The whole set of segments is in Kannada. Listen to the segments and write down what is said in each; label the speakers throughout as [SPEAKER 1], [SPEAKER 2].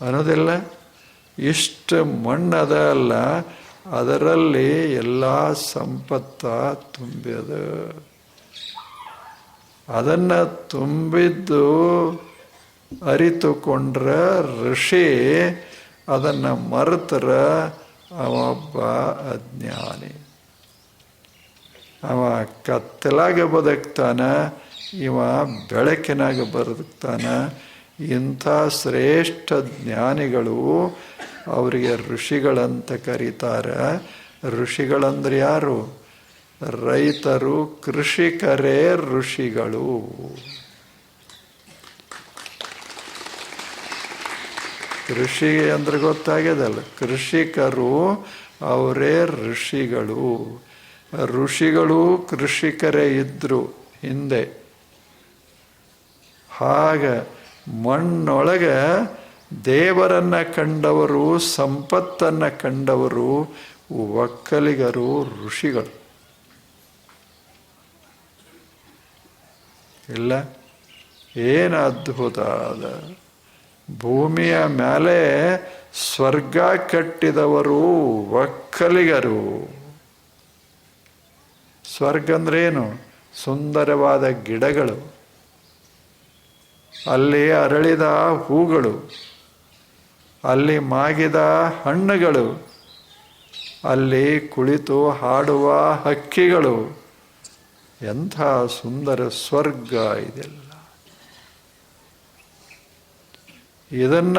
[SPEAKER 1] ಅನ್ನೋದಿಲ್ಲ ಇಷ್ಟು ಮಣ್ಣದ ಅಲ್ಲ, ಅದರಲ್ಲಿ ಎಲ್ಲ ಸಂಪತ್ತ ತುಂಬಿದ. ಅದನ್ನು ತುಂಬಿದ್ದು ಅರಿತುಕೊಂಡ್ರೆ ಋಷಿ ಅದನ್ನು ಮರೆತರ ಅವೊಬ್ಬ ಅಜ್ಞಾನಿ. ಅವ ಕತ್ತಲಾಗ ಬದುಕ್ತಾನ, ಇವ ಬೆಳಕಿನಾಗ ಬದುಕ್ತಾನ ಇಂಥ ಶ್ರೇಷ್ಠ ಜ್ಞಾನಿಗಳು ಅವರಿಗೆ ಋಷಿಗಳಂತ ಕರೀತಾರೆ. ಋಷಿಗಳಂದ್ರೆ ಯಾರು? ರೈತರು, ಕೃಷಿಕರೇ ಋಷಿಗಳು. ಕೃಷಿ ಅಂದ್ರೆ ಗೊತ್ತಾಗ್ಯದಲ್ಲ. ಕೃಷಿಕರು ಅವರೇ ಋಷಿಗಳು. ಋಷಿಗಳು ಕೃಷಿಕರೇ ಇದ್ರು ಹಿಂದೆ. ಹಾಗ ಮಣ್ಣೊಳಗೆ ದೇವರನ್ನು ಕಂಡವರು, ಸಂಪತ್ತನ್ನು ಕಂಡವರು, ಒಕ್ಕಲಿಗರು, ಋಷಿಗಳು. ಇಲ್ಲ? ಏನು ಅದ್ಭುತ ಅದ? ಭೂಮಿಯ ಮೇಲೆ ಸ್ವರ್ಗ ಕಟ್ಟಿದವರು ಒಕ್ಕಲಿಗರು. ಸ್ವರ್ಗ ಅಂದ್ರೇನು ಸುಂದರವಾದ ಗಿಡಗಳು. ಅಲ್ಲಿ ಅರಳಿದ ಹೂಗಳು, ಅಲ್ಲಿ ಮಾಗಿದ ಹಣ್ಣುಗಳು, ಅಲ್ಲಿ ಕುಳಿತು ಹಾಡುವ ಹಕ್ಕಿಗಳು. ಎಂಥ ಸುಂದರ ಸ್ವರ್ಗ ಇದೆಲ್ಲ. ಇದನ್ನ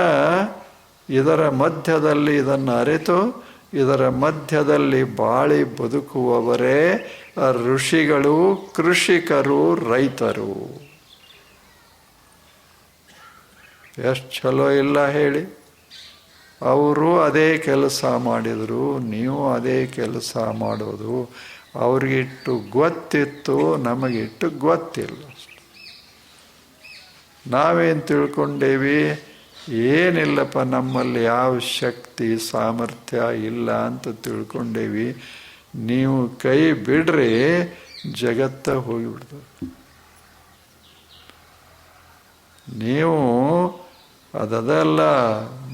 [SPEAKER 1] ಇದರ ಮಧ್ಯದಲ್ಲಿ ಇದನ್ನು ಅರಿತು, ಇದರ ಮಧ್ಯದಲ್ಲಿ ಬಾಳಿ ಬದುಕುವವರೇ ಋಷಿಗಳು, ಕೃಷಿಕರು, ರೈತರು. ಎಷ್ಟು ಚಲೋ ಇಲ್ಲ ಹೇಳಿ. ಅವರು ಅದೇ ಕೆಲಸ ಮಾಡಿದರು, ನೀವು ಅದೇ ಕೆಲಸ ಮಾಡೋದು. ಅವ್ರಿಗಿಟ್ಟು ಗೊತ್ತಿತ್ತು, ನಮಗಿಟ್ಟು ಗೊತ್ತಿಲ್ಲ ನಾವೇನು ತಿಳ್ಕೊಂಡೇವಿ? ಏನಿಲ್ಲಪ್ಪ, ನಮ್ಮಲ್ಲಿ ಯಾವ ಶಕ್ತಿ, ಸಾಮರ್ಥ್ಯ ಇಲ್ಲ ಅಂತ ತಿಳ್ಕೊಂಡೇವಿ. ನೀವು ಕೈ ಬಿಡ್ರಿ ಜಗತ್ತ ಹೋಗಿಬಿಡ್ತಾರೆ ನೀವು ಅದೆಲ್ಲ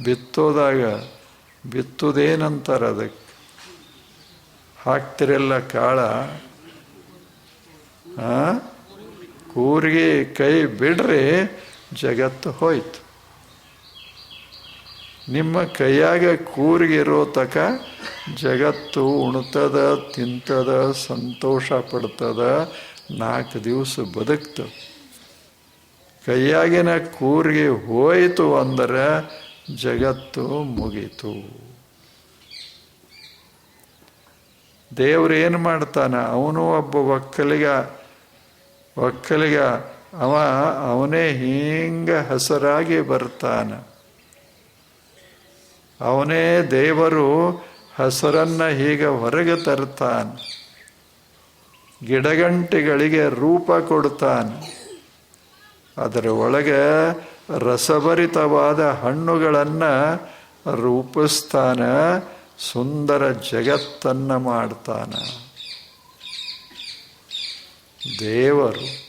[SPEAKER 1] ಬಿತ್ತೋದಾಗ ಬಿತ್ತುದೇನಂತಾರೆ ಅದಕ್ಕೆ? ಹಾಕ್ತಿರಲ್ಲ ಕಾಳ? ಕೂರಿಗೆ ಕೈ ಬಿಡ್ರಿ ಜಗತ್ತು ಹೋಯ್ತು. ನಿಮ್ಮ ಕೈಯಾಗ ಕೂರಿಗೆ ಇರೋ ತಕ ಜಗತ್ತು ಉಣ್ತದ, ತಿಂತದ, ಸಂತೋಷ ಪಡ್ತದ, ನಾಲ್ಕು ದಿವಸ ಬದುಕ್ತದೆ. ಕೈಯಾಗಿನ ಕೂರಿಗೆ ಹೋಯಿತು ಅಂದರೆ ಜಗತ್ತು ಮುಗೀತು. ದೇವ್ರು ಏನು ಮಾಡ್ತಾನೆ? ಅವನು ಒಬ್ಬ ಒಕ್ಕಲಿಗ. ಒಕ್ಕಲಿಗ, ಅವ, ಅವನೇ ಹಿಂಗ ಹಸರಾಗಿ ಬರ್ತಾನ. ಅವನೇ ದೇವರು ಹಸರನ್ನ ಹೀಗೆ ಹೊರಗೆ ತರ್ತಾನೆ. ಗಿಡಗಂಟಿಗಳಿಗೆ ರೂಪ ಕೊಡ್ತಾನೆ. ಅದರ ಒಳಗೆ ರಸಭರಿತವಾದ ಹಣ್ಣುಗಳನ್ನು ರೂಪಿಸ್ತಾನ, ಸುಂದರ ಜಗತ್ತನ್ನು ಮಾಡ್ತಾನ. ದೇವರು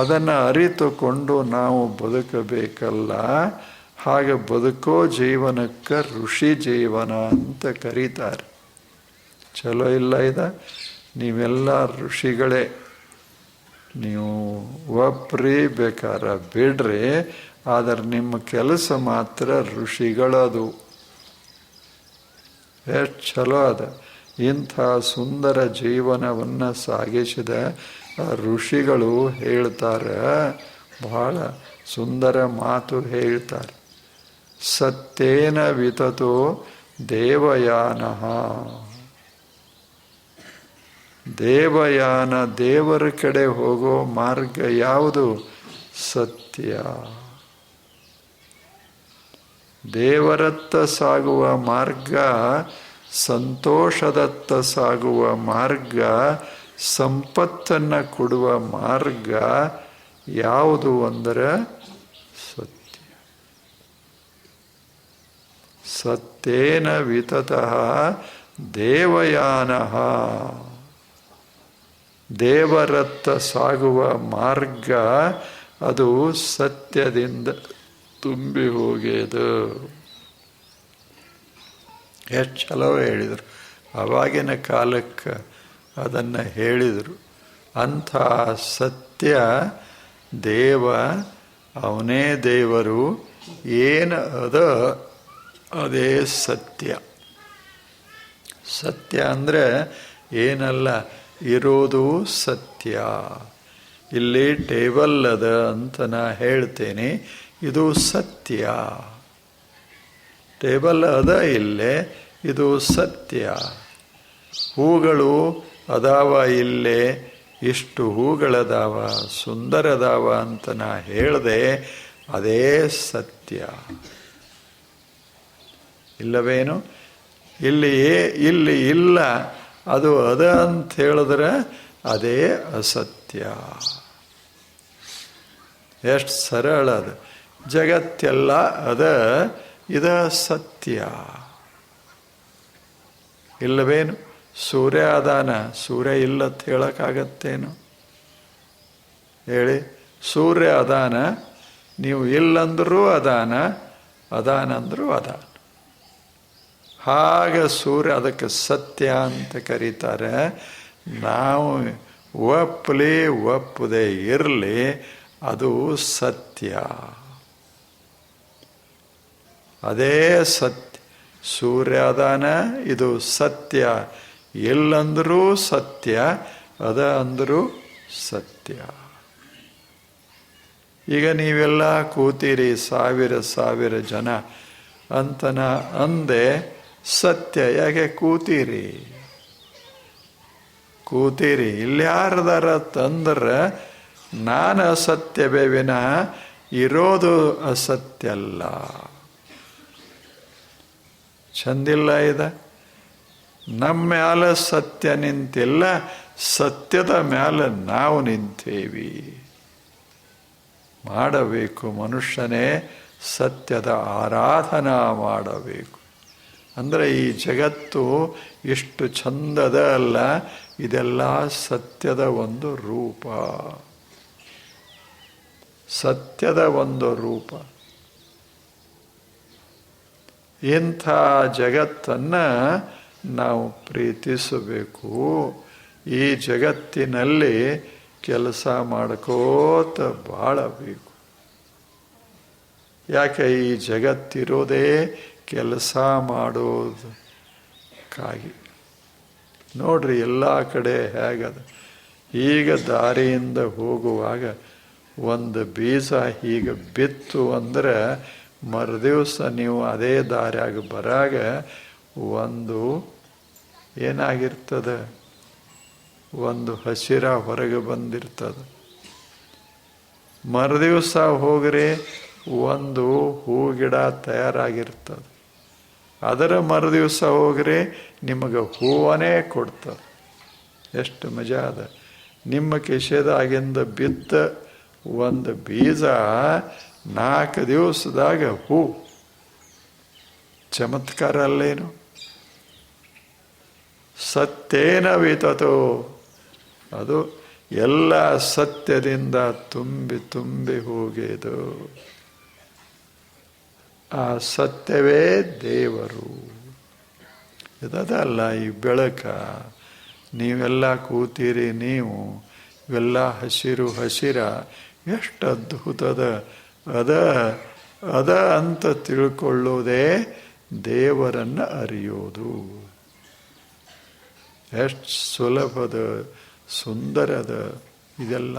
[SPEAKER 1] ಅದನ್ನು ಅರಿತುಕೊಂಡು ನಾವು ಬದುಕಬೇಕಲ್ಲ, ಹಾಗೆ ಬದುಕೋ ಜೀವನಕ್ಕೆ ಋಷಿ ಜೀವನ ಅಂತ ಕರೀತಾರೆ. ಚಲೋ ಇಲ್ಲ ಇದ? ನೀವೆಲ್ಲ ಋಷಿಗಳೇ. ನೀವು ಒಪ್ರಿ ಬೇಕಾರ ಬಿಡ್ರಿ, ಆದರೆ ನಿಮ್ಮ ಕೆಲಸ ಮಾತ್ರ ಋಷಿಗಳದು. ಎಷ್ಟು ಚಲೋ ಅದ. ಇಂಥ ಸುಂದರ ಜೀವನವನ್ನು ಸಾಗಿಸಿದ ಋಷಿಗಳು ಹೇಳ್ತಾರೆ ಬಹಳ ಸುಂದರ ಮಾತು ಹೇಳ್ತಾರೆ. ಸತ್ಯೇನ ವಿತತೋ ದೇವಯಾನ. ದೇವಯಾನ ದೇವರ ಕಡೆ ಹೋಗೋ ಮಾರ್ಗ ಯಾವುದು? ಸತ್ಯ. ದೇವರತ್ತ ಸಾಗುವ ಮಾರ್ಗ, ಸಂತೋಷದತ್ತ ಸಾಗುವ ಮಾರ್ಗ, ಸಂಪತ್ತನ್ನು ಕೊಡುವ ಮಾರ್ಗ ಯಾವುದು ಅಂದರೆ ಸತ್ಯ. ಸತ್ಯೇನ ವಿತತಃ ದೇವಯಾನ. ದೇವರತ್ತ ಸಾಗುವ ಮಾರ್ಗ ಅದು ಸತ್ಯದಿಂದ ತುಂಬಿ ಹೋಗಿದು ಎಷ್ಟು ಚಲೋ ಹೇಳಿದರು. ಅವಾಗಿನ ಕಾಲಕ್ಕೆ ಅದನ್ನು ಹೇಳಿದರು. ಅಂಥ ಸತ್ಯ ದೇವ, ಅವನೇ ದೇವರು, ಏನು ಅದ ಅದೇ ಸತ್ಯ. ಸತ್ಯ ಅಂದರೆ ಏನಲ್ಲ ಇರೋದು ಸತ್ಯ. ಇಲ್ಲಿ ಟೇಬಲ್ ಅದ ಅಂತ ನಾ ಹೇಳ್ತೇನೆ, ಇದು ಸತ್ಯ. ಟೇಬಲ್ ಅದ ಇಲ್ಲೇ ಇದು ಸತ್ಯ. ಹೂಗಳು ಅದಾವ ಇಲ್ಲೇ, ಇಷ್ಟು ಹೂಗಳದಾವ, ಸುಂದರದಾವ ಅಂತ ನಾ ಹೇಳಿದೆ, ಅದೇ ಸತ್ಯ. ಇಲ್ಲವೇನು? ಇಲ್ಲಿ ಇಲ್ಲಿ ಇಲ್ಲ ಅದು ಅದ ಅಂತ ಹೇಳಿದ್ರೆ ಅದೇ ಅಸತ್ಯ. ಎಷ್ಟು ಸರಳ ಅದು. ಜಗತ್ತೆಲ್ಲ ಅದ, ಇದ ಸತ್ಯ. ಇಲ್ಲವೇನು? ಸೂರ್ಯ ಅದಾನ, ಸೂರ್ಯ ಇಲ್ಲ ಅಂತ ಹೇಳಕ್ಕಾಗತ್ತೇನು? ಹೇಳಿ, ಸೂರ್ಯ ಅದಾನ, ನೀವು ಇಲ್ಲಂದ್ರೂ ಅದಾನ, ಅದಾನಂದ್ರೂ ಅದಾನ ಹಾಗೆ ಸೂರ್ಯ ಅದಕ್ಕೆ ಸತ್ಯ ಅಂತ ಕರೀತಾರೆ. ನಾವು ಒಪ್ಪಲಿ ಒಪ್ಪದೆ ಇರಲಿ, ಅದು ಸತ್ಯ. ಅದೇ ಸತ್ಯ. ಸೂರ್ಯ ಅದಾನ, ಇದು ಸತ್ಯ. ಎಲ್ಲಂದರೂ ಸತ್ಯ, ಅದ ಅಂದರೂ ಸತ್ಯ. ಈಗ ನೀವೆಲ್ಲ ಕೂತೀರಿ ಸಾವಿರ ಸಾವಿರ ಜನ. ಅಂತನ ಅಂದೆ ಸತ್ಯ ಯಾಕೆ ಕೂತೀರಿ? ಕೂತೀರಿ. ಇಲ್ಲಿ ಯಾರದಾರ ತಂದ್ರೆ ನಾನು ಅಸತ್ಯವೇ ವಿನಃ ಇರೋದು ಅಸತ್ಯ ಅಲ್ಲ. ಚಂದಿಲ್ಲ ಇದ? ನಮ್ಮ ಮ್ಯಾಲ ಸತ್ಯ ನಿಂತಿಲ್ಲ, ಸತ್ಯದ ಮ್ಯಾಲ ನಾವು ನಿಂತೇವಿ. ಮಾಡಬೇಕು ಮನುಷ್ಯನೇ ಸತ್ಯದ ಆರಾಧನಾ ಮಾಡಬೇಕು. ಅಂದರೆ ಈ ಜಗತ್ತು ಎಷ್ಟು ಚಂದದ ಅಲ್ಲ, ಇದೆಲ್ಲ ಸತ್ಯದ ಒಂದು ರೂಪ. ಸತ್ಯದ ಒಂದು ರೂಪ. ಇಂಥ ಜಗತ್ತನ್ನು ನಾವು ಪ್ರೀತಿಸಬೇಕು. ಈ ಜಗತ್ತಿನಲ್ಲಿ ಕೆಲಸ ಮಾಡ್ಕೋತ ಬಾಳಬೇಕು. ಯಾಕೆ ಈ ಜಗತ್ತಿರೋದೇ ಕೆಲಸ ಮಾಡೋದಕ್ಕಾಗಿ. ನೋಡ್ರಿ, ಎಲ್ಲ ಕಡೆ ಹೇಗದ. ಈಗ ದಾರಿಯಿಂದ ಹೋಗುವಾಗ ಒಂದು ಬೀಜ ಹೀಗೆ ಬಿತ್ತು ಅಂದ್ರೆ ಮರುದಿವಸ ನೀವು ಅದೇ ದಾರಿಯಾಗಿ ಬರಾಗ ಒಂದು ಏನಾಗಿರ್ತದೆ? ಒಂದು ಹಸಿರ ಹೊರಗೆ ಬಂದಿರ್ತದೆ. ಮರುದಿವಸ ಹೋಗ್ರಿ, ಒಂದು ಹೂ ಗಿಡ ತಯಾರಾಗಿರ್ತದೆ. ಅದರ ಮರುದಿವಸ ಹೋಗ್ರೆ ನಿಮಗೆ ಹೂವನೇ ಕೊಡ್ತ. ಎಷ್ಟು ಮಜಾ ಅದ. ನಿಮ್ಮ ಕೆಸೆದಾಗಿಂದ ಬಿತ್ತ ಒಂದು ಬೀಜ ನಾಲ್ಕು ದಿವಸದಾಗ ಹೂ. ಚಮತ್ಕಾರ ಅಲ್ಲೇನು? ಸತ್ಯೇನ ವಿತತೋ. ಅದು ಎಲ್ಲ ಸತ್ಯದಿಂದ ತುಂಬಿ ತುಂಬಿ ಹೋಗಿದು. ಆ ಸತ್ಯವೇ ದೇವರು. ಇದಲ್ಲ ಈ ಬೆಳಕ. ನೀವೆಲ್ಲ ಕೂತೀರಿ, ನೀವು ಇವೆಲ್ಲ ಹಸಿರು ಹಸಿರ. ಎಷ್ಟು ಅದ್ಭುತದ. ಅದ ಅದ ಅಂತ ತಿಳ್ಕೊಳ್ಳೋದೇ ದೇವರನ್ನು ಅರಿಯೋದು. ಎಷ್ಟು ಸುಲಭದ, ಸುಂದರದ ಇದೆಲ್ಲ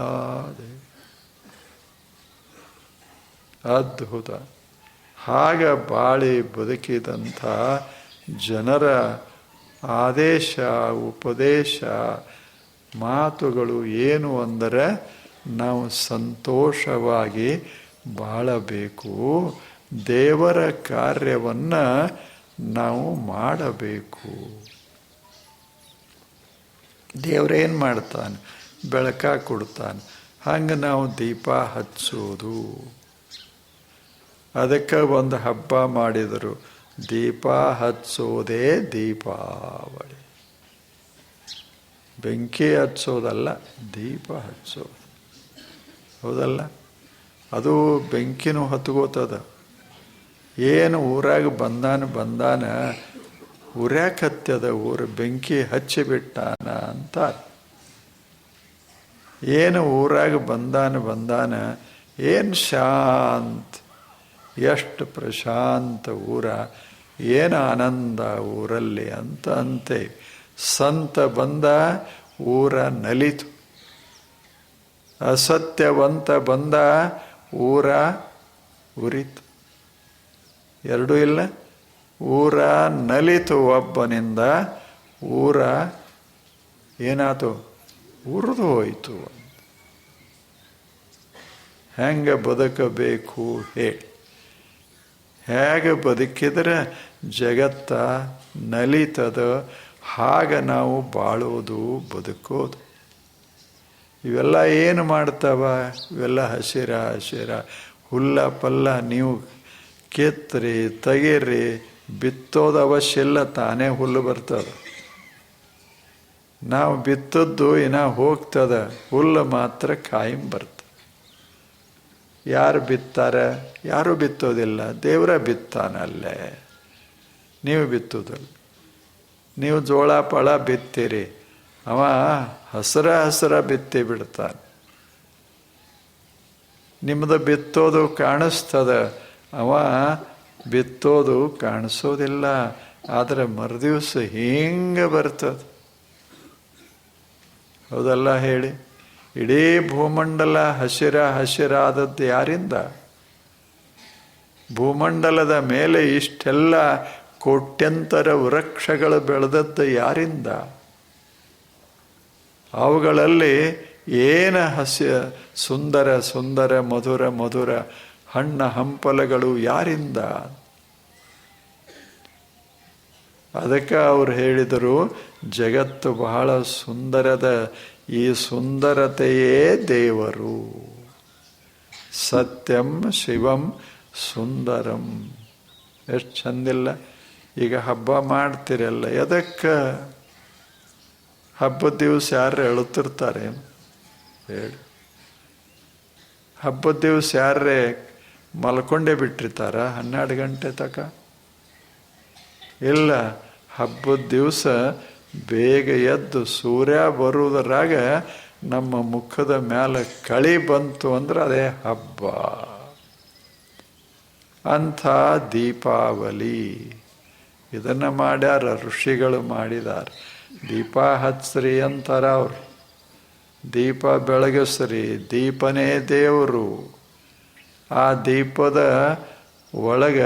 [SPEAKER 1] ಅದ್ಭುತ. ಹಾಗ ಬಾಳಿ ಬದುಕಿದಂಥ ಜನರ ಆದೇಶ, ಉಪದೇಶ, ಮಾತುಗಳು ಏನು ಅಂದರೆ ನಾವು ಸಂತೋಷವಾಗಿ ಬಾಳಬೇಕು. ದೇವರ ಕಾರ್ಯವನ್ನು ನಾವು ಮಾಡಬೇಕು. ದೇವರೇನು ಮಾಡ್ತಾನೆ? ಬೆಳಕ ಕೊಡ್ತಾನೆ. ಹಂಗೆ ನಾವು ದೀಪ ಹಚ್ಚೋದು. ಅದಕ್ಕೆ ಒಂದು ಹಬ್ಬ ಮಾಡಿದರು. ದೀಪ ಹಚ್ಚೋದೇ ದೀಪಾವಳಿ. ಬೆಂಕಿ ಹಚ್ಚೋದಲ್ಲ, ದೀಪ ಹಚ್ಚೋದು. ಹೌದಲ್ಲ? ಅದು ಬೆಂಕಿನೂ ಹತ್ಕೋತದ. ಏನು ಊರಾಗ ಬಂದಾನ ಬಂದಾನ ಉರ್ಯಾಕತ್ಯದ ಊರು, ಬೆಂಕಿ ಹಚ್ಚಿಬಿಟ್ಟಾನ ಅಂತ. ಏನು ಊರಾಗ ಬಂದಾನ ಬಂದಾನ, ಏನು ಶಾಂತ ಎಷ್ಟು ಪ್ರಶಾಂತ ಊರ, ಏನು ಆನಂದ ಊರಲ್ಲಿ ಅಂತ ಅಂತೆ. ಸಂತ ಬಂದ ಊರ ನಲಿತು. ಅಸತ್ಯವಂತ ಬಂದ ಊರ ಉರಿತು. ಎರಡೂ ಇಲ್ಲ, ಊರ ನಲಿತು ಒಬ್ಬನಿಂದ ಊರ ಏನಾಯ್ತು ಉರಿದು ಹೋಯಿತು. ಹೆಂಗೆ ಬದುಕಬೇಕು ಹೇಳಿ ಹೇಗೆ ಬದುಕಿದ್ರೆ ಜಗತ್ತ ನಲಿತದ ಹಾಗ ನಾವು ಬಾಳೋದು ಬದುಕೋದು ಇವೆಲ್ಲ ಏನು ಮಾಡ್ತಾವ? ಇವೆಲ್ಲ ಹಸಿರ ಹಸಿರ. ಹುಲ್ಲ ಪಲ್ಲ ನೀವು ಕೆತ್ತರಿ ತೆಗೀರಿ, ಬಿತ್ತೋದು ಅವಶ್ಯ ಇಲ್ಲ, ತಾನೇ ಹುಲ್ಲು ಬರ್ತದ. ನಾವು ಬಿತ್ತದ್ದು ಇನ್ನ ಹೋಗ್ತದ. ಹುಲ್ಲು ಮಾತ್ರ ಕಾಯಂ ಬರ್ತದೆ. ಯಾರು ಬಿತ್ತಾರೆ? ಯಾರು ಬಿತ್ತೋದಿಲ್ಲ ದೇವರ ಬಿತ್ತಾನಲ್ಲೇ. ನೀವು ಬಿತ್ತೋದಲ್ಲ ನೀವು ಜೋಳ, ಪಳ ಬಿತ್ತೀರಿ. ಅವ ಹಸರ ಹಸರ ಬಿತ್ತಿ ಬಿಡ್ತಾನೆ. ನಿಮ್ಮದು ಬಿತ್ತೋದು ಕಾಣಿಸ್ತದ. ಅವ ಬಿತ್ತೋದು ಕಾಣಿಸೋದಿಲ್ಲ. ಆದರೆ ಮರುದಿವಸ ಹಿಂಗೆ ಬರ್ತದೆ. ಹೌದಲ್ಲ ಹೇಳಿ? ಇಡೀ ಭೂಮಂಡಲ ಹಸಿರ ಹಸಿರಾದದ್ದು ಯಾರಿಂದ? ಭೂಮಂಡಲದ ಮೇಲೆ ಇಷ್ಟೆಲ್ಲ ಕೋಟ್ಯಂತರ ವೃಕ್ಷಗಳು ಬೆಳೆದದ್ದು ಯಾರಿಂದ? ಅವುಗಳಲ್ಲಿ ಏನು ಹಸ್ಯ ಸುಂದರ ಸುಂದರ, ಮಧುರ ಮಧುರ ಹಣ್ಣ ಹಂಪಲಗಳು ಯಾರಿಂದ? ಅದಕ್ಕೆ ಅವ್ರು ಹೇಳಿದರು, ಜಗತ್ತು ಬಹಳ ಸುಂದರದ ಈ ಸುಂದರತೆಯೇ ದೇವರು. ಸತ್ಯಂ ಶಿವಂ ಸುಂದರಂ. ಎಷ್ಟು ಚಂದಿಲ್ಲ. ಈಗ ಹಬ್ಬ ಮಾಡ್ತಿರಲ್ಲ, ಎದಕ್ಕೆ? ಹಬ್ಬದ ದಿವಸ ಯಾರು ಹೇಳುತ್ತಿರ್ತಾರೆ ಹೇಳಿ. ಹಬ್ಬದ ದಿವಸ ಯಾರೇ ಮಲ್ಕೊಂಡೇ ಬಿಟ್ಟಿರ್ತಾರ, ಹನ್ನೆರಡು ಗಂಟೆ ತಕ? ಇಲ್ಲ, ಹಬ್ಬದ ದಿವಸ ಬೇಗ ಎದ್ದು ಸೂರ್ಯ ಬರುವುದರಾಗ ನಮ್ಮ ಮುಖದ ಮೇಲೆ ಕಳಿ ಬಂತು ಅಂದ್ರೆ ಅದೇ ಹಬ್ಬ. ಅಂಥ ದೀಪಾವಳಿ. ಇದನ್ನು ಮಾಡ್ಯಾರ ಋಷಿಗಳು ಮಾಡಿದಾರ. ದೀಪ ಹಚ್ಚ್ರಿ ಅಂತಾರ ಅವರು. ದೀಪ ಬೆಳಗಿಸ್ರಿ, ದೀಪನೇ ದೇವರು. ಆ ದೀಪದ ಒಳಗ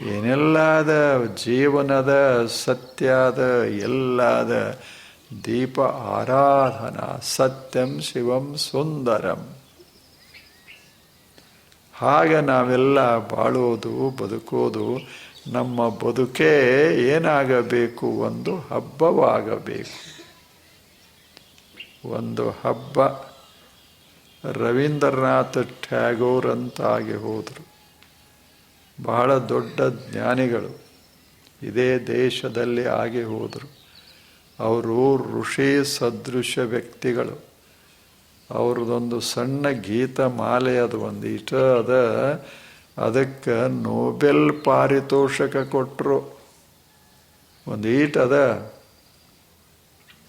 [SPEAKER 1] ಏನೆಲ್ಲದ ಜೀವನದ ಸತ್ಯದ, ಎಲ್ಲಾದ ದೀಪ ಆರಾಧನಾ ಸತ್ಯಂ ಶಿವಂ ಸುಂದರಂ. ಹಾಗೆ ನಾವೆಲ್ಲ ಬಾಳೋದು, ಬದುಕೋದು, ನಮ್ಮ ಬದುಕೇ ಏನಾಗಬೇಕು? ಒಂದು ಹಬ್ಬವಾಗಬೇಕು. ಒಂದು ಹಬ್ಬ ರವೀಂದ್ರನಾಥ್ ಟ್ಯಾಗೋರ್ ಅಂತಾಗಿ ಹೋದರು. ಬಹಳ ದೊಡ್ಡ ಜ್ಞಾನಿಗಳು ಇದೇ ದೇಶದಲ್ಲಿ ಆಗಿ ಹೋದರು. ಅವರು ಋಷಿ ಸದೃಶ ವ್ಯಕ್ತಿಗಳು. ಅವ್ರದ್ದೊಂದು ಸಣ್ಣ ಗೀತ ಮಾಲೆ ಅದು ಒಂದು ಇಷ್ಟ ಅದ, ಅದಕ್ಕೆ ನೋಬೆಲ್ ಪಾರಿತೋಷಕ ಕೊಟ್ಟರು ಒಂದು ಈಟ್ ಅದ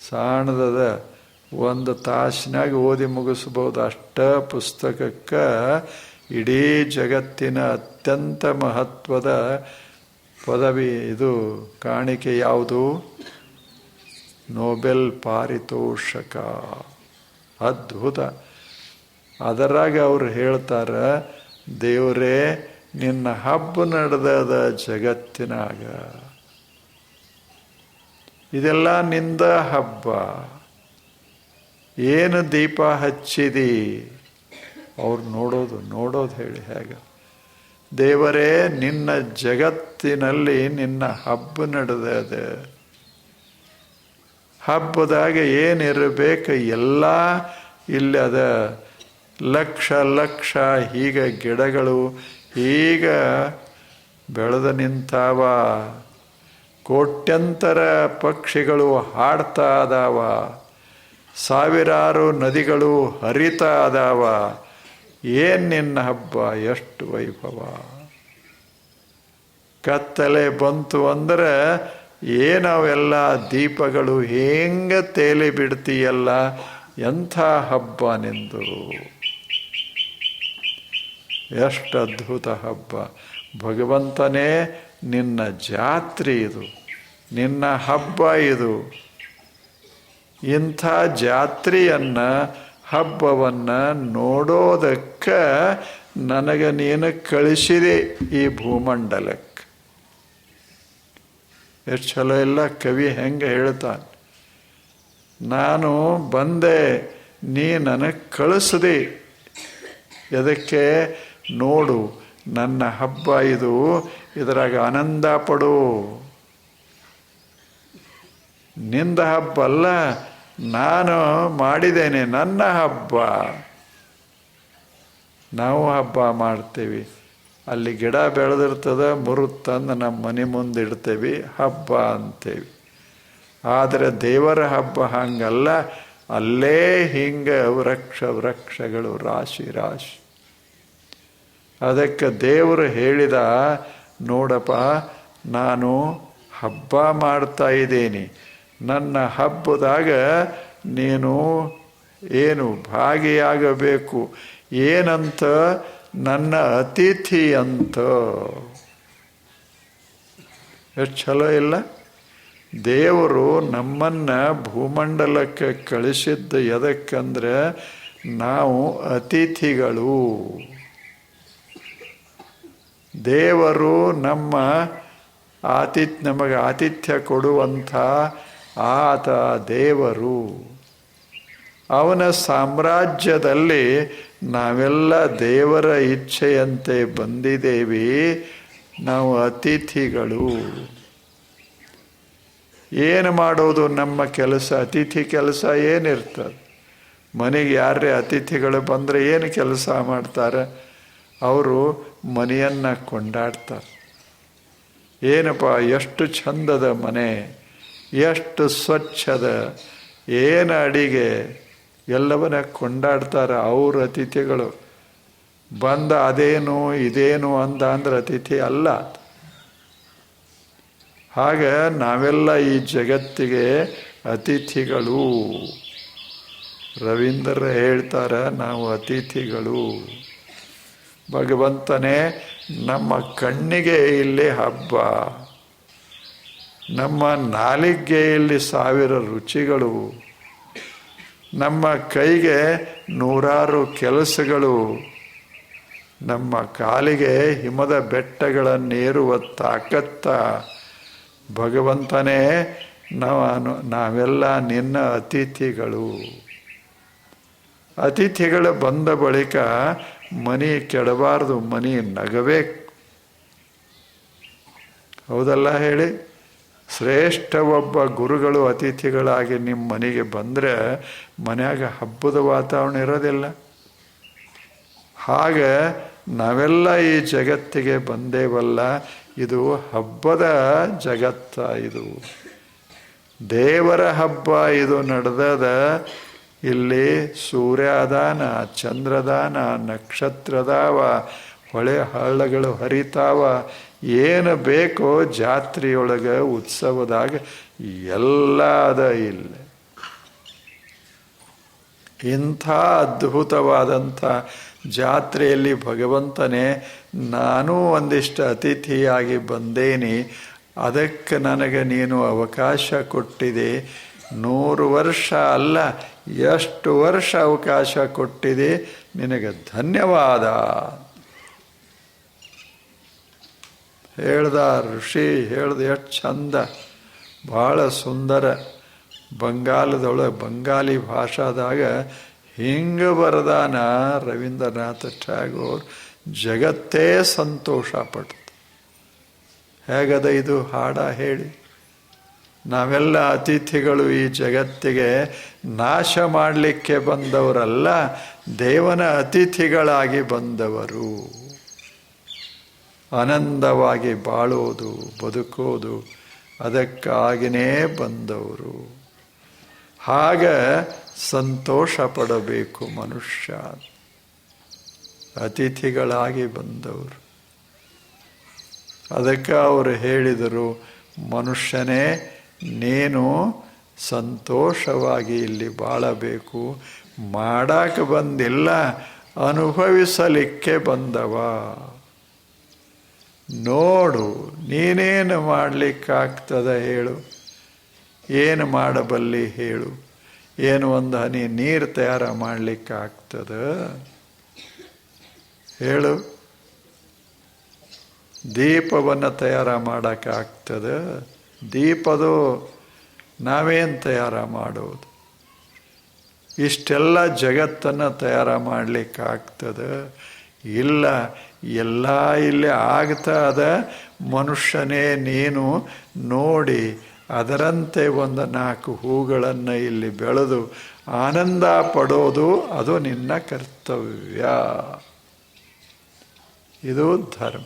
[SPEAKER 1] ಸಾಣದದ ಒಂದು ತಾಸಿನಾಗ ಓದಿ ಮುಗಿಸ್ಬೋದು ಅಷ್ಟ ಪುಸ್ತಕಕ್ಕೆ ಇಡೀ ಜಗತ್ತಿನ ಅತ್ಯಂತ ಮಹತ್ವದ ಪದವಿ ಇದು. ಕಾಣಿಕೆ ಯಾವುದು? ನೋಬೆಲ್ ಪಾರಿತೋಷಕ. ಅದ್ಭುತ. ಅದರಾಗ ಅವ್ರು ಹೇಳ್ತಾರೆ, ದೇವರೇ, ನಿನ್ನ ಹಬ್ಬ ನಡೆದದ ಜಗತ್ತಿನಾಗ. ಇದೆಲ್ಲ ನಿಂದ ಹಬ್ಬ. ಏನು ದೀಪ ಹಚ್ಚಿದಿ? ಅವ್ರು ನೋಡೋದು ನೋಡೋದು ಹೇಳಿ ಹೇಗೆ? ದೇವರೇ, ನಿನ್ನ ಜಗತ್ತಿನಲ್ಲಿ ನಿನ್ನ ಹಬ್ಬ ನಡೆದದ ಹಬ್ಬದಾಗ ಏನಿರಬೇಕು ಎಲ್ಲ ಇಲ್ಲಿ ಅದ. ಲಕ್ಷ ಲಕ್ಷ ಈಗ ಗಿಡಗಳು ಈಗ ಬೆಳೆದು ನಿಂತಾವ. ಕೋಟ್ಯಂತರ ಪಕ್ಷಿಗಳು ಹಾಡ್ತಾ ಅದಾವ. ಸಾವಿರಾರು ನದಿಗಳು ಹರಿತಾ ಅದಾವ. ಏನು ನಿನ್ನ ಹಬ್ಬ? ಎಷ್ಟು ವೈಭವ? ಕತ್ತಲೆ ಬಂತು ಅಂದ್ರೆ ಏನವೆಲ್ಲ ದೀಪಗಳು ಹೇಗೆ ತೇಲಿ ಬಿಡ್ತೀಯಲ್ಲ ಎಂಥ ಹಬ್ಬ ನಿಂದು? ಎಷ್ಟು ಅದ್ಭುತ ಹಬ್ಬ. ಭಗವಂತನೇ ನಿನ್ನ ಜಾತ್ರೆ ಇದು, ನಿನ್ನ ಹಬ್ಬ ಇದು. ಇಂಥ ಜಾತ್ರೆಯನ್ನು ಹಬ್ಬವನ್ನು ನೋಡೋದಕ್ಕೆ ನನಗೆ ನೀನು ಕಳಿಸಿದೆ ಈ ಭೂಮಂಡಲಕ್ಕೆ ಎಷ್ಟು ಚಲೋ ಇಲ್ಲ ಕವಿ ಹೆಂಗೆ ಹೇಳ್ತಾನೆ. ನಾನು ಬಂದೆ, ನೀ ನನಗೆ ಕಳಿಸಿದೆ. ಎದಕ್ಕೆ? ನೋಡು, ನನ್ನ ಹಬ್ಬ ಇದು, ಇದರಾಗ ಆನಂದ ಪಡು. ನಿಂದ ಹಬ್ಬ ಅಲ್ಲ ನಾನು ಮಾಡಿದ್ದೇನೆ, ನನ್ನ ಹಬ್ಬ. ನಾವು ಹಬ್ಬ ಮಾಡ್ತೀವಿ. ಅಲ್ಲಿ ಗಿಡ ಬೆಳೆದಿರ್ತದೆ ಮುರು ತಂದು ನಮ್ಮ ಮನೆ ಮುಂದೆ ಇಡ್ತೇವೆ, ಹಬ್ಬ ಅಂತೇವಿ. ಆದರೆ ದೇವರ ಹಬ್ಬ ಹಂಗಲ್ಲ, ಅಲ್ಲೇ ಹಿಂಗೆ ವೃಕ್ಷ ವೃಕ್ಷಗಳು ರಾಶಿ ರಾಶಿ. ಅದಕ್ಕೆ ದೇವರು ಹೇಳಿದ, ನೋಡಪ್ಪ, ನಾನು ಹಬ್ಬ ಮಾಡ್ತಾ ಇದ್ದೀನಿ. ನನ್ನ ಹಬ್ಬದಾಗ ನೀನು ಏನು ಭಾಗಿಯಾಗಬೇಕು? ಏನಂತ? ನನ್ನ ಅತಿಥಿ ಅಂತ ಎಷ್ಟು ಚಲೋ ಇಲ್ಲ? ದೇವರು ನಮ್ಮನ್ನು ಭೂಮಂಡಲಕ್ಕೆ ಕಳಿಸಿದ್ದು ಎದಕ್ಕಂದ್ರೆ ನಾವು ಅತಿಥಿಗಳು. ದೇವರು ನಮ್ಮ ಆತಿಥ್ಯ ನಮಗೆ ಆತಿಥ್ಯ ಕೊಡುವಂಥ ಆತ ದೇವರು. ಅವನ ಸಾಮ್ರಾಜ್ಯದಲ್ಲಿ ನಾವೆಲ್ಲ ದೇವರ ಇಚ್ಛೆಯಂತೆ ಬಂದಿದ್ದೇವೆ. ನಾವು ಅತಿಥಿಗಳು. ಏನು ಮಾಡೋದು ನಮ್ಮ ಕೆಲಸ? ಅತಿಥಿ ಕೆಲಸ ಏನಿರ್ತದೆ? ಮನೆಗೆ ಯಾರೇ ಅತಿಥಿಗಳು ಬಂದರೆ ಏನು ಕೆಲಸ ಮಾಡ್ತಾರೆ? ಅವರು ಮನೆಯನ್ನು ಕೊಂಡಾಡ್ತಾರೆ. ಏನಪ್ಪ, ಎಷ್ಟು ಚಂದದ ಮನೆ. ಎಷ್ಟು ಸ್ವಚ್ಛದ, ಏನು ಅಡಿಗೆ, ಎಲ್ಲವನ್ನ ಕೊಂಡಾಡ್ತಾರೆ ಅವ್ರ ಅತಿಥಿಗಳು. ಬಂದ ಅದೇನು, ಇದೇನು ಅಂದ ಅಂದ್ರೆ ಅತಿಥಿ ಅಲ್ಲ. ಹಾಗೆ ನಾವೆಲ್ಲ ಈ ಜಗತ್ತಿಗೆ ಅತಿಥಿಗಳು. ರವೀಂದ್ರ ಹೇಳ್ತಾರೆ, ನಾವು ಅತಿಥಿಗಳು. ಭಗವಂತನೇ, ನಮ್ಮ ಕಣ್ಣಿಗೆ ಇಲ್ಲಿ ಹಬ್ಬ. ನಮ್ಮ ನಾಲಿಗೆಯಲ್ಲಿ ಸಾವಿರ ರುಚಿಗಳು, ನಮ್ಮ ಕೈಗೆ ನೂರಾರು ಕೆಲಸಗಳು, ನಮ್ಮ ಕಾಲಿಗೆ ಹಿಮದ ಬೆಟ್ಟಗಳನ್ನೇರುವ ತಾಕತ್ತ. ಭಗವಂತನೇ ನಾವು ನಾವೆಲ್ಲ ನಿನ್ನ ಅತಿಥಿಗಳು. ಅತಿಥಿಗಳು ಬಂದ ಬಳಿಕ ಮನಿ ಕೆಡಬಾರ್ದು, ಮನಿ ನಗಬೇಕು. ಹೌದಲ್ಲ ಹೇಳಿ? ಶ್ರೇಷ್ಠ ಒಬ್ಬ ಗುರುಗಳು ಅತಿಥಿಗಳಾಗಿ ನಿಮ್ಮ ಮನೆಗೆ ಬಂದರೆ ಮನೆಯಾಗ ಹಬ್ಬದ ವಾತಾವರಣ ಇರೋದಿಲ್ಲ. ಹಾಗೆ ನಾವೆಲ್ಲ ಈ ಜಗತ್ತಿಗೆ ಬಂದೇವಲ್ಲ, ಇದು ಹಬ್ಬದ ಜಗತ್ತ ಇದು. ದೇವರ ಹಬ್ಬ ಇದು ನಡೆದದ, ಇಲ್ಲಿ ಸೂರ್ಯದಾನ, ಚಂದ್ರದಾನ, ನಕ್ಷತ್ರದಾವ, ಹೊಳೆ ಹಳ್ಳಗಳು ಹರಿತಾವ ಏನು ಬೇಕೋ ಜಾತ್ರೆಯೊಳಗೆ ಉತ್ಸವದಾಗ ಎಲ್ಲ ಅದ ಇಲ್ಲ. ಇಂಥ ಅದ್ಭುತವಾದಂಥ ಜಾತ್ರೆಯಲ್ಲಿ ಭಗವಂತನೇ, ನಾನು ಒಂದಿಷ್ಟು ಅತಿಥಿಯಾಗಿ ಬಂದೇನಿ, ಅದಕ್ಕೆ ನನಗೆ ನೀನು ಅವಕಾಶ ಕೊಟ್ಟಿದೆ. ನೂರು ವರ್ಷ ಅಲ್ಲ, ಎಷ್ಟು ವರ್ಷ ಅವಕಾಶ ಕೊಟ್ಟಿದೆ. ನಿನಗೆ ಧನ್ಯವಾದ. ಹೇಳ್ದ ಋಷಿ, ಹೇಳ್ದ ಎಷ್ಟು ಚಂದ. ಭಾಳ ಸುಂದರ. ಬಂಗಾಲದೊಳಗೆ ಬಂಗಾಲಿ ಭಾಷಾದಾಗ ಹಿಂಗೆ ಬರದಾನ ರವೀಂದ್ರನಾಥ ಟ್ಯಾಗೋರ್. ಜಗತ್ತೇ ಸಂತೋಷ ಪಡ್ತು. ಹೇಗದ ಇದು ಹಾಡ ಹೇಳಿ. ನಾವೆಲ್ಲ ಅತಿಥಿಗಳು ಈ ಜಗತ್ತಿಗೆ ನಾಶ ಮಾಡಲಿಕ್ಕೆ ಬಂದವರಲ್ಲ, ದೇವನ ಅತಿಥಿಗಳಾಗಿ ಬಂದವರು. ಆನಂದವಾಗಿ ಬಾಳೋದು ಬದುಕೋದು ಅದಕ್ಕಾಗಿನೇ ಬಂದವರು. ಹಾಗ ಸಂತೋಷ ಪಡಬೇಕು ಮನುಷ್ಯ. ಅತಿಥಿಗಳಾಗಿ ಬಂದವರು. ಅದಕ್ಕೆ ಅವರು ಹೇಳಿದರು, ಮನುಷ್ಯನೇ, ನೀನು ಸಂತೋಷವಾಗಿ ಇಲ್ಲಿ ಬಾಳಬೇಕು. ಮಾಡಕ್ಕೆ ಬಂದಿಲ್ಲ, ಅನುಭವಿಸಲಿಕ್ಕೆ ಬಂದವ. ನೋಡು, ನೀನೇನು ಮಾಡಲಿಕ್ಕಾಗ್ತದ ಹೇಳು. ಏನು ಮಾಡಬಲ್ಲಿ ಹೇಳು. ಏನು ಒಂದು ಹನಿ ನೀರು ತಯಾರು ಮಾಡಲಿಕ್ಕಾಗ್ತದ? ಹೇಳು. ದೀಪವನ್ನು ತಯಾರು ಮಾಡೋಕ್ಕಾಗ್ತದ? ದೀಪದು ನಾವೇನು ತಯಾರು ಮಾಡೋದು? ಇಷ್ಟೆಲ್ಲ ಜಗತ್ತನ್ನು ತಯಾರು ಮಾಡಲಿಕ್ಕಾಗ್ತದ? ಇಲ್ಲ ಎಲ್ಲ ಇಲ್ಲಿ ಆಗ್ತಾ ಅದ, ಮನುಷ್ಯನೇ ನೀನು ನೋಡಿ, ಅದರಂತೆ ಒಂದು ನಾಲ್ಕು ಹೂಗಳನ್ನು ಇಲ್ಲಿ ಬೆಳೆದು ಆನಂದ ಪಡೋದು, ಅದು ನಿನ್ನ ಕರ್ತವ್ಯ. ಇದು ಧರ್ಮ.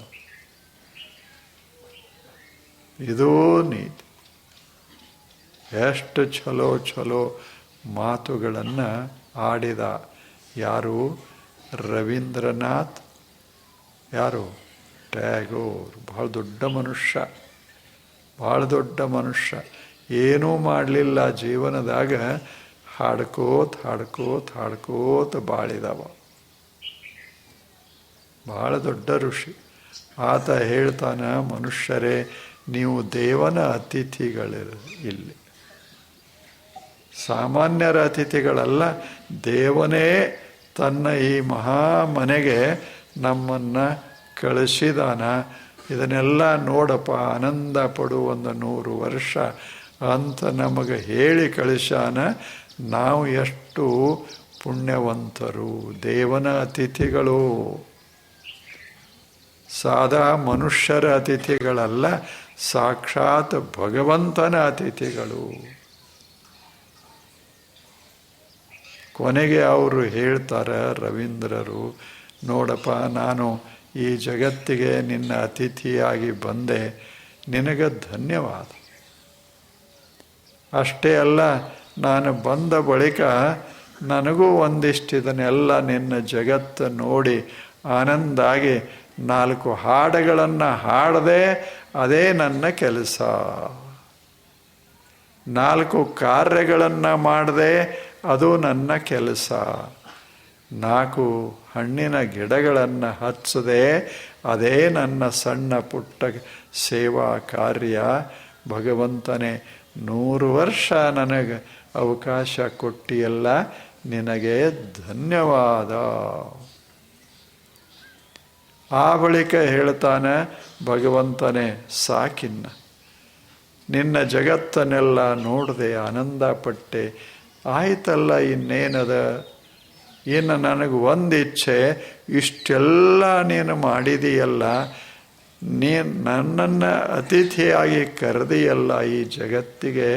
[SPEAKER 1] ಇದೂ ನೀತಿ. ಎಷ್ಟು ಚಲೋ ಚಲೋ ಮಾತುಗಳನ್ನು ಆಡಿದ ಯಾರು? ರವೀಂದ್ರನಾಥ್ ಯಾರು? ಟ್ಯಾಗೋರ್. ಬಹಳ ದೊಡ್ಡ ಮನುಷ್ಯ. ಭಾಳ ದೊಡ್ಡ ಮನುಷ್ಯ. ಏನೂ ಮಾಡಲಿಲ್ಲ ಜೀವನದಾಗ. ಹಾಡ್ಕೋತ ಹಾಡ್ಕೋತ ಹಾಡ್ಕೋತ ಬಾಳಿದವ. ಭಾಳ ದೊಡ್ಡ ಋಷಿ. ಆತ ಹೇಳ್ತಾನ, ಮನುಷ್ಯರೇ, ನೀವು ದೇವನ ಅತಿಥಿಗಳಿರು ಇಲ್ಲಿ ಸಾಮಾನ್ಯರ ಅತಿಥಿಗಳಲ್ಲ, ದೇವನೇ ತನ್ನ ಈ ಮಹಾ ಮನೆಗೆ ನಮ್ಮನ್ನು ಕಳಿಸಿದಾನ. ಇದನ್ನೆಲ್ಲ ನೋಡಪ್ಪ, ಆನಂದ ಪಡು ಒಂದು ನೂರು ವರ್ಷ ಅಂತ ನಮಗೆ ಹೇಳಿ ಕಳಿಸಾನ ನಾವು ಎಷ್ಟು ಪುಣ್ಯವಂತರು, ದೇವನ ಅತಿಥಿಗಳು. ಸಾದಾ ಮನುಷ್ಯರ ಅತಿಥಿಗಳಲ್ಲ, ಸಾಕ್ಷಾತ್ ಭಗವಂತನ ಅತಿಥಿಗಳು. ಕೊನೆಗೆ ಅವರು ಹೇಳ್ತಾರೆ, ರವೀಂದ್ರರು ನೋಡಪ್ಪ, ನಾನು ಈ ಜಗತ್ತಿಗೆ ನಿನ್ನ ಅತಿಥಿಯಾಗಿ ಬಂದೆ. ನಿನಗೆ ಧನ್ಯವಾದ. ಅಷ್ಟೇ ಅಲ್ಲ, ನಾನು ಬಂದ ಬಳಿಕ ನನಗೂ ಒಂದಿಷ್ಟು ಇದನ್ನೆಲ್ಲ ನಿನ್ನ ಜಗತ್ತು ನೋಡಿ ಆನಂದಾಗಿ ನಾಲ್ಕು ಹಾಡುಗಳನ್ನು ಹಾಡದೆ ಅದೇ ನನ್ನ ಕೆಲಸ. ನಾಲ್ಕು ಕಾರ್ಯಗಳನ್ನು ಮಾಡದೆ ಅದು ನನ್ನ ಕೆಲಸ. ನಾಲ್ಕು ಹಣ್ಣಿನ ಗಿಡಗಳನ್ನು ಹಚ್ಚದೆ. ಅದೇ ನನ್ನ ಸಣ್ಣ ಪುಟ್ಟ ಸೇವಾ ಕಾರ್ಯ. ಭಗವಂತನೇ, ನೂರು ವರ್ಷ ನನಗೆ ಅವಕಾಶ ಕೊಟ್ಟಿಯಲ್ಲ, ನಿನಗೆ ಧನ್ಯವಾದ. ಆ ಬಳಿಕ ಹೇಳ್ತಾನೆ, ಭಗವಂತನೇ, ಸಾಕಿನ್ನ, ನಿನ್ನ ಜಗತ್ತನ್ನೆಲ್ಲ ನೋಡಿದೆ ಆನಂದ ಪಟ್ಟೆ ಆಯ್ತಲ್ಲ ಇನ್ನೇನದ? ಇನ್ನು ನನಗೆ ಒಂದು ಇಚ್ಛೆ, ಇಷ್ಟೆಲ್ಲ ನೀನು ಮಾಡಿದೆಯಲ್ಲ ನೀನು ನನ್ನನ್ನು ಅತಿಥಿಯಾಗಿ ಕರೆದಿಯಲ್ಲ ಈ ಜಗತ್ತಿಗೆ,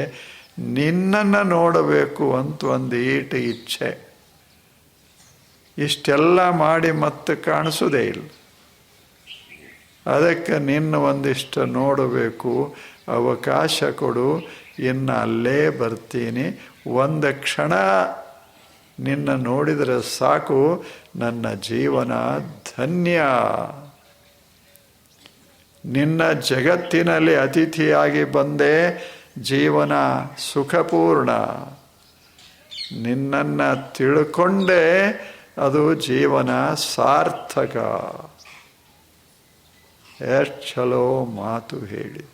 [SPEAKER 1] ನಿನ್ನನ್ನು ನೋಡಬೇಕು ಅಂತ ಒಂದು ಈಟ ಇಚ್ಛೆ. ಇಷ್ಟೆಲ್ಲ ಮಾಡಿ ಮತ್ತೆ ಕಾಣಿಸೋದೇ ಇಲ್ಲ. ಅದಕ್ಕೆ ನಿನ್ನ ಒಂದಿಷ್ಟು ನೋಡಬೇಕು, ಅವಕಾಶ ಕೊಡು, ಇನ್ನು ಅಲ್ಲೇ ಬರ್ತೀನಿ. ಒಂದು ಕ್ಷಣ ನಿನ್ನ ನೋಡಿದರೆ ಸಾಕು, ನನ್ನ ಜೀವನ ಧನ್ಯ. ನಿನ್ನ ಜಗತ್ತಿನಲ್ಲಿ ಅತಿಥಿಯಾಗಿ ಬಂದೆ, ಜೀವನ ಸುಖಪೂರ್ಣ. ನಿನ್ನನ್ನು ತಿಳ್ಕೊಂಡೆ, ಅದು ಜೀವನ ಸಾರ್ಥಕ. ಎಷ್ಟು ಚಲೋ ಮಾತು ಹೇಳಿ.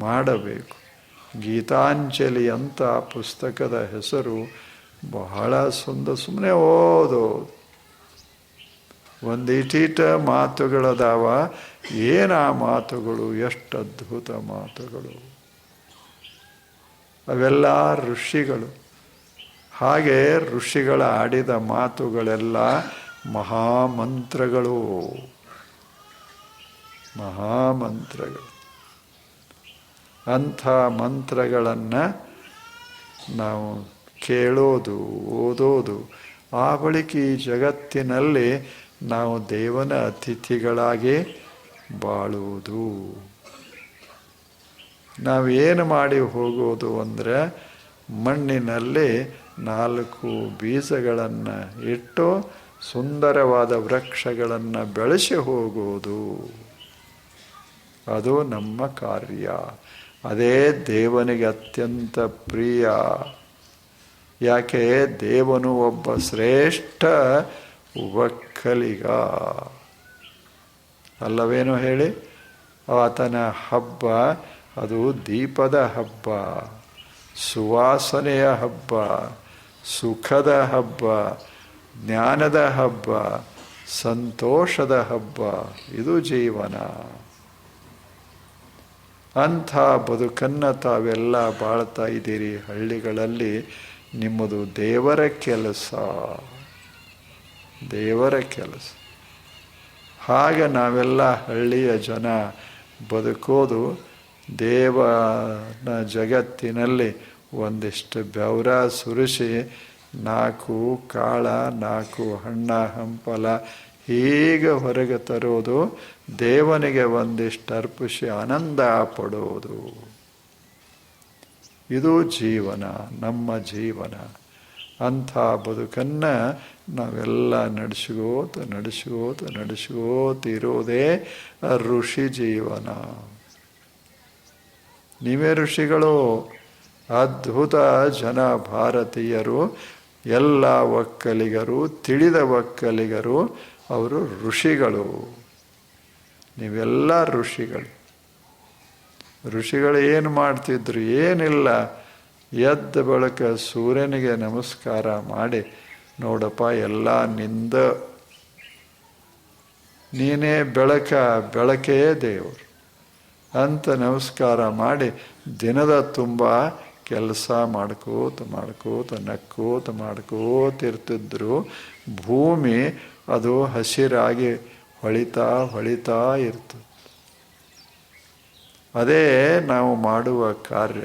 [SPEAKER 1] ಮಾಡಬೇಕು. ಗೀತಾಂಜಲಿ ಅಂತ ಪುಸ್ತಕದ ಹೆಸರು ಬಹಳ ಸುಂದರ ಸುಮ್ಮನೆ ಓದು. ಒಂದು ಇಟೀಟ ಮಾತುಗಳದಾವ, ಏನ ಆ ಮಾತುಗಳು, ಎಷ್ಟು ಅದ್ಭುತ ಮಾತುಗಳು. ಅವೆಲ್ಲ ಋಷಿಗಳು. ಹಾಗೆ ಋಷಿಗಳ ಆಡಿದ ಮಾತುಗಳೆಲ್ಲ ಮಹಾಮಂತ್ರಗಳು. ಮಹಾಮಂತ್ರಗಳು. ಅಂಥ ಮಂತ್ರಗಳನ್ನು ನಾವು ಕೇಳೋದು, ಓದೋದು, ಆ ಬಳಿಕ ಈ ಜಗತ್ತಿನಲ್ಲಿ ನಾವು ದೇವನ ಅತಿಥಿಗಳಾಗಿ ಬಾಳುವುದು. ನಾವೇನು ಮಾಡಿ ಹೋಗೋದು ಅಂದರೆ ಮಣ್ಣಿನಲ್ಲಿ ನಾಲ್ಕು ಬೀಜಗಳನ್ನು ಇಟ್ಟು ಸುಂದರವಾದ ವೃಕ್ಷಗಳನ್ನು ಬೆಳೆಸಿ ಹೋಗುವುದು ಅದು ನಮ್ಮ ಕಾರ್ಯ. ಅದೇ ದೇವನಿಗೆ ಅತ್ಯಂತ ಪ್ರಿಯ. ಯಾಕೆ ದೇವನು ಒಬ್ಬ ಶ್ರೇಷ್ಠ ಒಕ್ಕಲಿಗ ಅಲ್ಲವೇನು ಹೇಳಿ? ಆತನ ಹಬ್ಬ, ಅದು ದೀಪದ ಹಬ್ಬ, ಸುವಾಸನೆಯ ಹಬ್ಬ, ಸುಖದ ಹಬ್ಬ, ಜ್ಞಾನದ ಹಬ್ಬ, ಸಂತೋಷದ ಹಬ್ಬ, ಇದು ಜೀವನ. ಅಂಥ ಬದುಕನ್ನು ತಾವೆಲ್ಲ ಬಾಳ್ತಾ ಇದ್ದೀರಿ ಹಳ್ಳಿಗಳಲ್ಲಿ. ನಿಮ್ಮದು ದೇವರ ಕೆಲಸ. ದೇವರ ಕೆಲಸ. ಹಾಗೆ ನಾವೆಲ್ಲ ಹಳ್ಳಿಯ ಜನ ಬದುಕೋದು ದೇವನ ಜಗತ್ತಿನಲ್ಲಿ ಒಂದಿಷ್ಟು ಬೆವರ ಸುರಿಸಿ ನಾಲ್ಕು ಕಾಳ, ನಾಲ್ಕು ಹಣ್ಣ, ಹಂಪಲ ಹೀಗೆ ಹೊರಗೆ ತರೋದು ದೇವನಿಗೆ ಒಂದಿಷ್ಟು ಅರ್ಪಿಸಿ ಆನಂದ ಪಡೋದು. ಇದು ಜೀವನ, ನಮ್ಮ ಜೀವನ. ಅಂಥ ಬದುಕನ್ನು ನಾವೆಲ್ಲ ನಡೆಸ್ಕೋತ ನಡೆಸ್ಕೋತ ಇರೋದೇ ಋಷಿ ಜೀವನ. ನೀವೇ ಋಷಿಗಳು, ಅದ್ಭುತ ಜನ ಭಾರತೀಯರು, ಎಲ್ಲ ಒಕ್ಕಲಿಗರು, ತಿಳಿದ ಒಕ್ಕಲಿಗರು, ಅವರು ಋಷಿಗಳು. ನೀವೆಲ್ಲ ಋಷಿಗಳು. ಋಷಿಗಳು ಏನು ಮಾಡ್ತಿದ್ರು? ಏನಿಲ್ಲ. ಎದ್ದ ಬಳಕ ಸೂರ್ಯನಿಗೆ ನಮಸ್ಕಾರ ಮಾಡಿ, ನೋಡಪ್ಪ, ಎಲ್ಲ ನಿಂದ. ನೀನೇ ಬೆಳಕ ಬೆಳಕೇ ದೇವರು. ಅಂತ ನಮಸ್ಕಾರ ಮಾಡಿ, ದಿನದ ತುಂಬ ಕೆಲಸ ಮಾಡ್ಕೋತ ಮಾಡ್ಕೋತ, ನಕ್ಕೋತ ಮಾಡ್ಕೋತಿರ್ತಿದ್ರು ಭೂಮಿ ಅದು ಹಸಿರಾಗಿ ಹೊಳಿತಾ ಹೊಳಿತಾ ಇರ್ತದೆ ಅದೇ ನಾವು ಮಾಡುವ ಕಾರ್ಯ.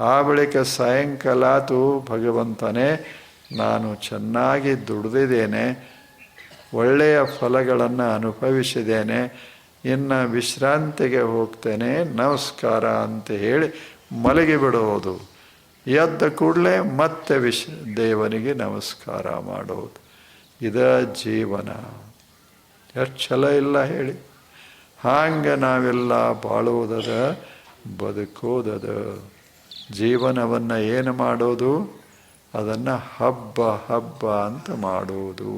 [SPEAKER 1] ಆ ಬಳಿಕ ಸಾಯಂಕಾಲಾತು ಭಗವಂತನೇ, ನಾನು ಚೆನ್ನಾಗಿ ದುಡಿದಿದ್ದೇನೆ, ಒಳ್ಳೆಯ ಫಲಗಳನ್ನು ಅನುಭವಿಸಿದ್ದೇನೆ, ಇನ್ನು ವಿಶ್ರಾಂತಿಗೆ ಹೋಗ್ತೇನೆ, ನಮಸ್ಕಾರ ಅಂತ ಹೇಳಿ ಮಲಗಿಬಿಡೋದು ಎದ್ದ ಕೂಡಲೇ ಮತ್ತೆ ವಿಶ್, ದೇವನಿಗೆ ನಮಸ್ಕಾರ ಮಾಡೋದು. ಇದ ಜೀವನ. ಎಷ್ಟು ಛಲ ಇಲ್ಲ ಹೇಳಿ. ಹಾಂಗೆ ನಾವೆಲ್ಲ ಬಾಳುವುದದ ಬದುಕೋದದ ಜೀವನವನ್ನು ಏನು ಮಾಡೋದು? ಅದನ್ನು ಹಬ್ಬ ಹಬ್ಬ ಅಂತ ಮಾಡೋದು